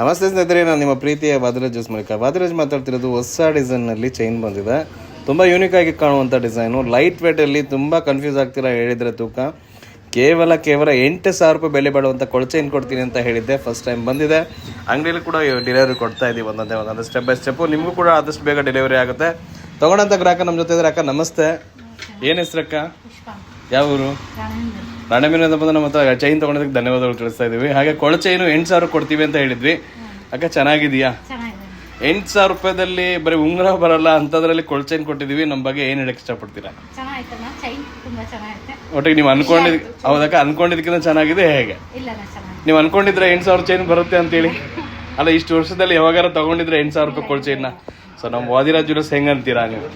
ನಮಸ್ತೆ ಸ್ನೇಹಿತರೆ, ನಾನು ನಿಮ್ಮ ಪ್ರೀತಿಯ ವಾದರಾಜ್ ಜ್ಯೂಸ್ ಮೂಲಕ ವಾದಿರಾಜ್ ಮಾತಾಡ್ತಿರೋದು ಹೊಸ ಡಿಸೈನ್ನಲ್ಲಿ ಚೈನ್ ಬಂದಿದೆ. ತುಂಬ ಯೂನಿಕ್ ಆಗಿ ಕಾಣುವಂಥ ಡಿಸೈನು. ಲೈಟ್ ವೇಟಲ್ಲಿ ತುಂಬ ಕನ್ಫ್ಯೂಸ್ ಆಗ್ತಿರ ಹೇಳಿದರೆ ತೂಕ. ಕೇವಲ ಕೇವಲ ಎಂಟು ಸಾವಿರ ರೂಪಾಯಿ ಬೆಲೆ ಬಾಳುವಂಥ ಕೊಳಚೈನ್ ಕೊಡ್ತೀನಿ ಅಂತ ಹೇಳಿದ್ದೆ. ಫಸ್ಟ್ ಟೈಮ್ ಬಂದಿದೆ. ಅಂಗಡಿಯಲ್ಲಿ ಕೂಡ ಡೆಲಿವರಿ ಕೊಡ್ತಾ ಇದ್ದೀವಿ ಒಂದೊಂದೇ ಒಂದೊಂದು ಸ್ಟೆಪ್ ಬೈ ಸ್ಟೆಪ್ಪು ನಿಮಗೂ ಕೂಡ ಆದಷ್ಟು ಬೇಗ ಡೆಲಿವರಿ ಆಗುತ್ತೆ. ತೊಗೊಂಡಂಥ ಗ್ರಾಹಕ ನಮ್ಮ ಜೊತೆ ಇದ್ರೆ ಅಕ್ಕ? ನಮಸ್ತೆ. ಏನು ಹೆಸ್ರಕ್ಕ? ಯಾವ ಊರು? ಅಂತ ಬಂದು ನಮ್ಮ ಹತ್ರ ಚೈನ್ ತಗೊಂಡಿದ್ದಕ್ಕೆ ಧನ್ಯವಾದಗಳು ತಿಳಿಸ್ತಾ ಇದೀವಿ ಹಾಗೆ ಕೊಳ ಚೈನು ಎಂಟು ಸಾವಿರ ಕೊಡ್ತೀವಿ ಅಂತ ಹೇಳಿದ್ವಿ. ಅಕ್ಕ ಚೆನ್ನಾಗಿದೆಯಾ ಚೆನ್ನಾಗಿದೆ. ಎಂಟು ಸಾವಿರ ರೂಪಾಯಿದಲ್ಲಿ ಬರೀ ಉಂಗುರ ಬರಲ್ಲ ಅಂಥದ್ರಲ್ಲಿ ಕೊಳ ಚೈನ್ ಕೊಟ್ಟಿದ್ದೀವಿ. ನಮ್ಮ ಬಗ್ಗೆ ಏನು ಹೇಳಕ್ಕೆ ಇಷ್ಟಪಡ್ತೀರಾ? ಒಟ್ಟಿಗೆ ನೀವು ಅನ್ಕೊಂಡಿದ್ ಹೌದಕ್ಕ ಅನ್ಕೊಂಡಿದ್ದಕ್ಕಿಂತ ಚೆನ್ನಾಗಿದೆ ಹೇಗೆ? ನೀವು ಅನ್ಕೊಂಡಿದ್ರೆ ಎಂಟು ಸಾವಿರ ಚೈನ್ ಬರುತ್ತೆ ಅಂತೇಳಿ. ಅಲ್ಲ ಇಷ್ಟು ವರ್ಷದಲ್ಲಿ ಯಾವಾಗಾರ ತಗೊಂಡಿದ್ರೆ ಎಂಟು ಸಾವಿರ ರೂಪಾಯಿ ಕೊಳ ಚೈನ್ನ ಸೊ ನಮ್ಮ ವಾದಿರಾಜ್ ಹೆಂಗ್ ಹೆಂಗಂತೀರಾ ನೀವು?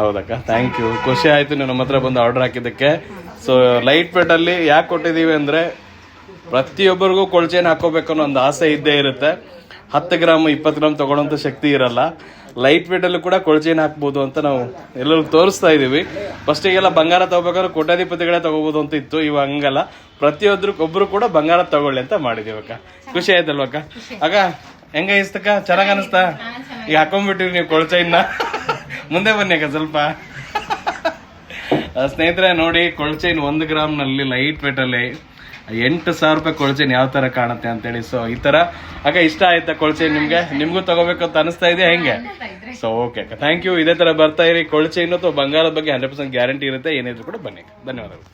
ಹೌದಕ್ಕ? ಥ್ಯಾಂಕ್ ಯು ಖುಷಿ ಆಯ್ತು ನೀವು ನಮ್ಮ ಹತ್ರ ಬಂದು ಆರ್ಡರ್ ಹಾಕಿದ್ದಕ್ಕೆ. ಸೊ ಲೈಟ್ ವೇಟ್ ಅಲ್ಲಿ ಯಾಕೆ ಕೊಟ್ಟಿದ್ದೀವಿ ಅಂದ್ರೆ ಪ್ರತಿಯೊಬ್ಬರಿಗೂ ಕೊಳ್ಚೇನ್ ಹಾಕೋಬೇಕು ಅನ್ನೋ ಒಂದು ಆಸೆ ಇದ್ದೇ ಇರುತ್ತೆ. ಹತ್ತು ಗ್ರಾಮ್ ಇಪ್ಪತ್ತು ಗ್ರಾಮ್ ತಗೊಳ್ಳೋಂಥ ಶಕ್ತಿ ಇರಲ್ಲ. ಲೈಟ್ ವೇಟ್ ಅಲ್ಲೂ ಕೂಡ ಕೊಳ್ಚೇನ್ ಹಾಕ್ಬೋದು ಅಂತ ನಾವು ಎಲ್ಲರಿಗೂ ತೋರಿಸ್ತಾ ಇದೀವಿ ಫಸ್ಟಿಗೆಲ್ಲ ಬಂಗಾರ ತಗೋಬೇಕಾದ್ರೆ ಕೋಟ್ಯಾಧಿಪತಿಗಳೇ ತಗೋಬೋದು ಅಂತ ಇತ್ತು ಇವಾಗ ಹಂಗಲ್ಲ. ಪ್ರತಿಯೊಬ್ಬರು ಒಬ್ರು ಕೂಡ ಬಂಗಾರ ತಗೊಳ್ಳಿ ಅಂತ ಮಾಡಿದೀವಿ ಅಕ್ಕ ಖುಷಿ ಆಯ್ತಲ್ವಕ್ಕ? ಅಕ್ಕ ಅಕ್ಕ ಹೆಂಗ ಇಸ್ತಕ್ಕ ಚೆನ್ನಾಗ್ ಅನಿಸ್ತಾ? ಈಗ ಹಾಕೊಂಡ್ಬಿಟ್ಟಿರಿ ನೀವು ಕೊಳ್ಚೈನ್ನ ಮುಂದೆ ಬನ್ನಿ ಅಕ್ಕ ಸ್ವಲ್ಪ. ಸ್ನೇಹಿತರೆ, ನೋಡಿ ಕೊಳ್ಚೈನ್ ಒಂದು ಗ್ರಾಮ್ನಲ್ಲಿ ಲೈಟ್ ವೇಟ್ ಅಲ್ಲಿ ಎಂಟು ಸಾವಿರ ರೂಪಾಯಿ ಕೊಳ್ಚೈನ್ ಯಾವ ತರ ಕಾಣುತ್ತೆ ಅಂತೇಳಿ. ಸೊ ಈ ತರ. ಅಕ್ಕ ಇಷ್ಟ ಆಯ್ತಾ ಕೊಳ್ಚೈನ್ ನಿಮ್ಗೆ? ನಿಮ್ಗೂ ತಗೋಬೇಕು ಅಂತ ಅನಿಸ್ತಾ ಇದೆಯಾ ಹೆಂಗೆ? ಸೊ ಓಕೆ ಅಕ್ಕ ಥ್ಯಾಂಕ್ ಯು ಇದೇ ತರ ಬರ್ತಾ ಇರಿ. ಕೊಳ್ಚೈನು ಅಥವಾ ಬಂಗಾರದ ಬಗ್ಗೆ ಹಂಡ್ರೆಡ್ ಪರ್ಸೆಂಟ್ ಗ್ಯಾರಂಟಿ ಇರುತ್ತೆ. ಏನಿದ್ರು ಕೂಡ ಬನ್ನಿ. ಧನ್ಯವಾದಗಳು.